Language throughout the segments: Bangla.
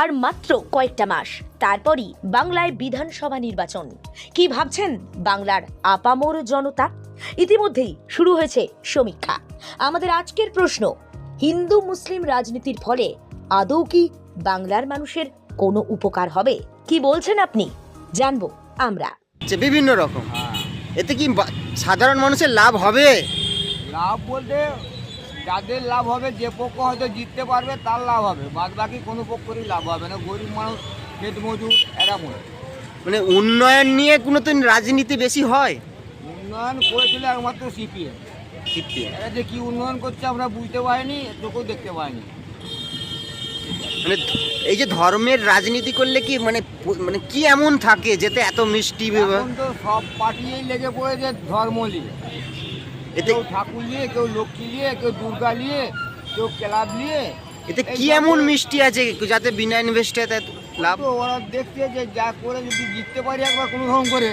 আর মাত্র কয়েকটা মাস। তারপরই বাংলায় বিধানসভা নির্বাচন। কি ভাবছেন বাংলার আপামোর জনতা? ইতিমধ্যেই শুরু হয়েছে সমীক্ষা। আমাদের আজকের প্রশ্ন হিন্দু মুসলিম রাজনীতির ফলে আদৌ কি বাংলার মানুষের কোনো উপকার হবে? কি বলছেন আপনি? জানব আমরা। যে বিভিন্ন রকম। এতে কি সাধারণ মানুষের লাভ হবে? লাভ বলতে যাদের লাভ হবে যে পক্ষ হয়তো জিততে পারবে তার লাভ হবে। বাদ বাকি কোনো পক্ষেরই লাভ হবে না। গরিব মানুষ খেত মজুর এরকম মানে উন্নয়ন নিয়ে কোনো তো রাজনীতি বেশি হয়? উন্নয়ন করেছিল একমাত্র সিপিএম। এরা যে কি উন্নয়ন করছে আমরা বুঝতে পারিনি চোখেও দেখতে পাইনি মানে এই যে ধর্মের রাজনীতি করলে কি মানে মানে কি এমন থাকে যেতে এত মিষ্টি তো সব পার্টিই লেগে পড়েছে ধর্ম নিয়ে। এতে কেউ ঠাকুর নিয়ে কেউ লক্ষ্মী নিয়ে কেউ দুর্গা নিয়ে কেউ ক্লাব নিয়ে। এতে কি এমন মিষ্টি আছে যাতে বিনা ইনভেস্টে লাভ? ওরা দেখছে যে যা করে যদি জিততে পারি একবার কোনো রকম করে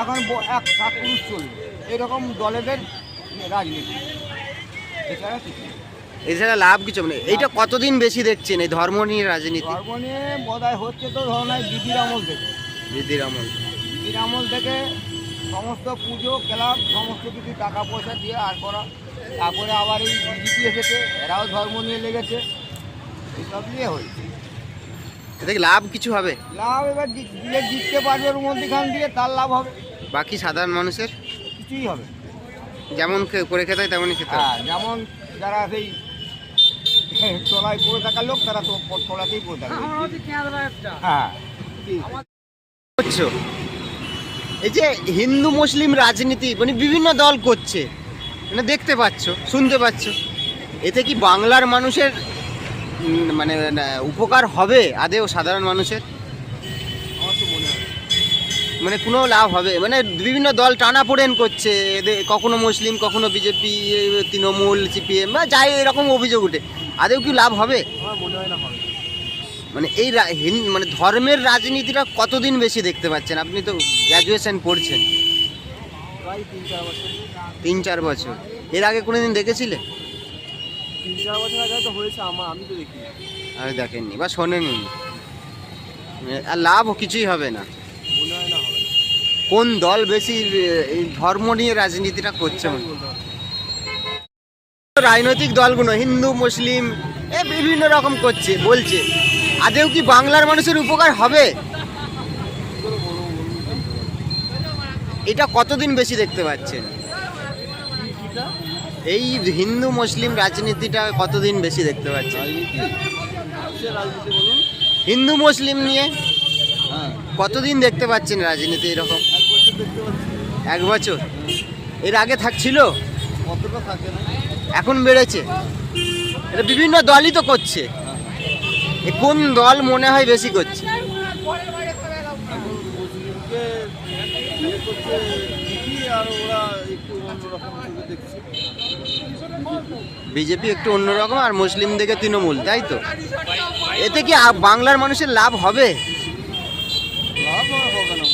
এখন এক সাত পুরুষ চলবে। এরকম দলেদের রাজনীতি। এছাড়া কিছু এছাড়া লাভ কিছু মানে এইটা কতদিন বেশি দেখছেন এই ধর্ম নিয়ে রাজনীতি? ধর্ম নিয়ে বোধহয় হচ্ছে তো ধরনের দিদির আমল থেকে দিদির আমল। দিদির আমল থেকে সমস্ত পুজো ক্লাব সমস্ত কিছু টাকা পয়সা দিয়ে আর করা। তারপরে আবার এই বিজেপি এসেছে এরাও ধর্ম নিয়ে লেগেছে। এসব নিয়ে হয়েছে। এতে লাভ কিছু হবে? লাভ এবার জি- যে জিততে পারবে ওর মধ্যেখান দিয়ে তার লাভ হবে। বাকি সাধারণ মানুষের? কিছুই হবে যেমন করে খেতে হয় তেমনই খেতে হ্যাঁ যেমন যারা সেই তলায় পড়ে থাকা লোক তারা তো তলাতেই পড়ে থাকে। হ্যাঁ। করছ এই যে হিন্দু মুসলিম রাজনীতি মানে বিভিন্ন দল করছে। মানে দেখতে পাচ্ছ শুনতে পাচ্ছ। এতে কি বাংলার মানুষের মানে উপকার হবে আদেও সাধারণ মানুষের? মানে কোনো লাভ হবে? মানে বিভিন্ন দল টানা পড়েন করছে এদের কখনো মুসলিম কখনো বিজেপি তৃণমূল সিপিএম বা যাই এরকম অভিযোগ উঠে। আদেও কি লাভ হবে? মানে এই রা- হিন- মানে এই মানে ধর্মের রাজনীতিটা কতদিন বেশি দেখতে পাচ্ছেন? আপনি তো গ্র্যাজুয়েশন পড়ছেন। তিন চার বছর। এর আগে কোনোদিন দেখেছিলে? তিন চার বছর আগে তো হয়েছে আমার আমি তো দেখি আর দেখেননি বা শোনেননি। আর লাভ কিছুই হবে না। মনে কোন দল বেশি এই ধর্ম নিয়ে রাজনীতিটা করছে মনে রাজনৈতিক দলগুলো হিন্দু মুসলিম এ বিভিন্ন রকম করছে বলছে। আদেও কি বাংলার মানুষের উপকার হবে? এটা কতদিন বেশি দেখতে পাচ্ছেন? এই হিন্দু মুসলিম রাজনীতিটা কতদিন বেশি দেখতে পাচ্ছেন? হিন্দু মুসলিম নিয়ে কতদিন দেখতে পাচ্ছেন রাজনীতি এরকম? এক বছর। এর আগে থাকছিল? এখন বেড়েছে। এটা বিভিন্ন দলই তো করছে। কোন দল মনে হয় বেশি করছে? বিজেপি একটু অন্যরকম আর মুসলিম দিকে তৃণমূল, তাই তো? এতে কি বাংলার মানুষের লাভ হবে? লাভ হবে না।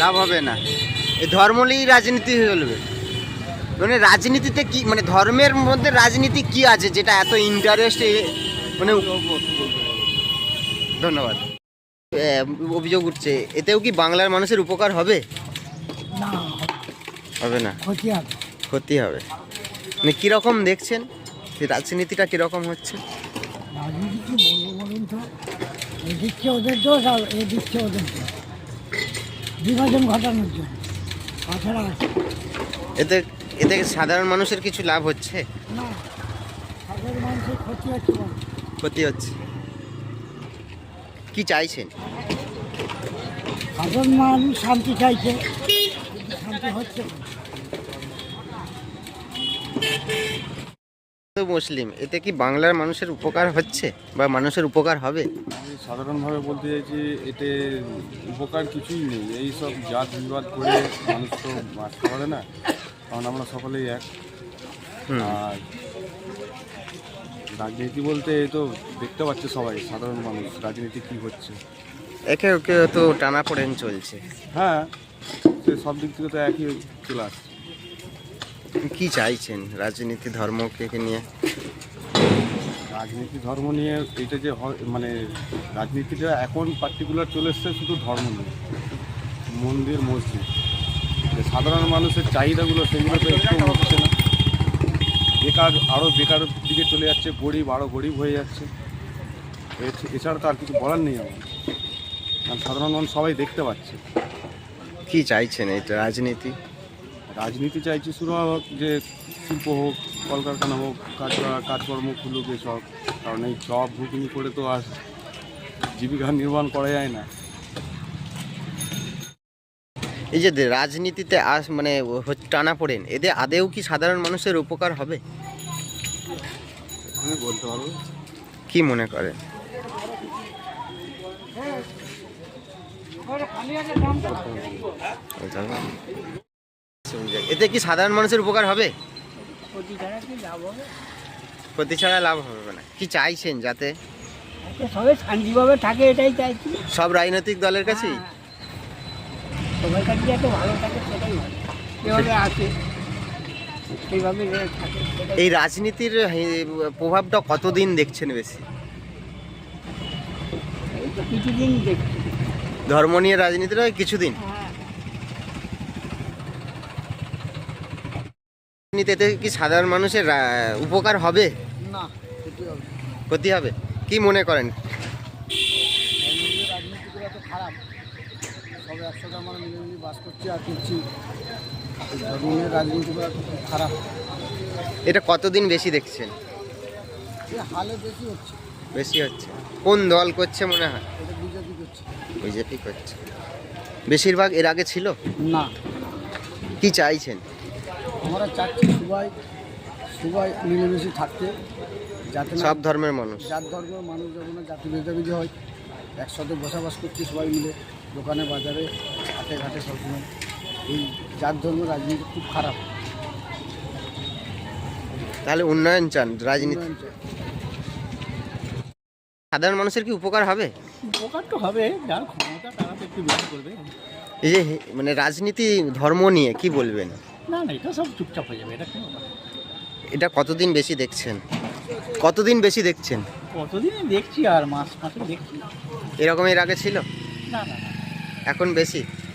লাভ হবে না এই ধর্ম নিয়েই রাজনীতি চলবে। মানে রাজনীতিতে কি মানে ধর্মের মধ্যে রাজনীতি কি আছে যেটা এত ইন্টারেস্ট মানে ধন্যবাদ। অভিযোগ উঠছে। এতেও কি বাংলার মানুষের উপকার হবে? না হবে না। ক্ষতি হবে। ক্ষতি হবে। মানে কীরকম দেখছেন? যে রাজনীতিটা কীরকম হচ্ছে? রাজনীতি কি বলব বলুন তো? এই দিচ্ছে ওদের দোষ আর এই ওদের দোষ। বিভাজন ঘটানোর জন্য। তাছাড়া এতে এতে সাধারণ মানুষের কিছু লাভ হচ্ছে? না সাধারণ মানুষের ক্ষতি হচ্ছে ক্ষতি হচ্ছে। কি চাইছেন? সাধারণ মানুষ শান্তি চাইছে। শান্তি হচ্ছে। মুসলিম এতে কি বাংলার মানুষের উপকার হচ্ছে বা মানুষের উপকার হবে? সাধারণভাবে বলতে চাইছি এতে উপকার কিছুই নেই। এই সব জাত বিবাদ করে মানুষ তো বাঁচতে পারে না কারণ আমরা সকলেই এক। আর রাজনীতি বলতে এই তো দেখতে পাচ্ছে সবাই সাধারণ মানুষ রাজনীতি কি হচ্ছে? একে ওকে তো টানা পড়েন চলছে। হ্যাঁ সে সব দিক থেকে তো একই চলে আসছে। কি চাইছেন রাজনীতি ধর্মকে নিয়ে? রাজনীতি ধর্ম নিয়ে এটা যে মানে রাজনীতিটা এখন পার্টিকুলার চলে এসছে শুধু ধর্ম নিয়ে। মন্দির মসজিদ। সাধারণ মানুষের চাহিদাগুলো সেগুলো তো একটু হচ্ছে না। বেকার আরও বেকার দিকে চলে যাচ্ছে গরিব আরও গরিব হয়ে যাচ্ছে। এছ- এছাড়া তো আর কিছু বলার নেই আমার। কারণ সাধারণ মানুষ সবাই দেখতে পাচ্ছে। কি চাইছেন এটা রাজনীতি? রাজনীতি চাইছি শুরু হোক যে শিল্প হোক কলকারখানা হোক কাজ কাজকর্ম খুলুক এসব। কারণ এই জব ঘুগনি করে তো আর জীবিকা নির্মাণ করা যায় না। এই যে রাজনীতিতে আস মানে টানা পড়েন এদের আদেও কি সাধারণ মানুষের উপকার হবে? আমি বলতে পারব। কি মনে করে? এতে কি সাধারণ মানুষের উপকার হবে? ক্ষতি ছাড়া লাভ হবে না। কি চাইছেন যাতে? সবাই শান্তিভাবে থাকে এটাই চাইছি সব রাজনৈতিক দলের কাছেই? সবাই কাছে যাতে ভালো থাকে সেটাই ভালো। আছে থাকে। এই রাজনীতির প্রভাবটা কতদিন দেখছেন বেশি? কিছুদিন দেখছি। ধর্ম নিয়ে রাজনীতিটা ওই কিছুদিন? হ্যাঁ। রাজনীতিতে কি সাধারণ মানুষের উপকার হবে না। ক্ষতি হবে? কি মনে করেন? রাজনীতিগুলো তো খারাপ। সব একসাথে আমরা মিলেমিশে বাস করছি আর করছি। এই ধর্মীয় রাজনীতিগুলো তো খুব খারাপ। এটা কতদিন বেশি দেখছেন? হালে বেশি হচ্ছে। বেশি হচ্ছে। কোন দল করছে মনে হয়? বিজেপি করছে। বিজেপি করছে। বেশিরভাগ এর আগে ছিল? না। কি চাইছেন? আমরা চাচ্ছি সবাই সবাই মিলেমিশে থাকতে যাতে সব ধর্মের মানুষ। জাত ধর্মের মানুষ যেমন না জাতি ভেদাভেদি হয় একসাথে বসবাস করছি সবাই মিলে দোকানে বাজারে হাটে ঘাটে সবসময়। এই জাত ধর্মের রাজনীতি খুব খারাপ। তাহলে উন্নয়ন চান রাজনীতি। উন্নয়ন চাই। সাধারণ মানুষের কি উপকার হবে? উপকার তো হবে যার ক্ষমতা তারা তো একটু বেশি করবে। এই যে হে- মানে রাজনীতি ধর্ম নিয়ে কি বলবেন? না না এটা সব চুপচাপ হয়ে যাবে এটা কোনো ব্যাপার না। এটা কতদিন বেশি দেখছেন? কতদিন বেশি দেখছেন? কতদিন দেখছি আর মাস মাসে দেখছি। এরকম এর আগে ছিল? না না না। এখন বেশি?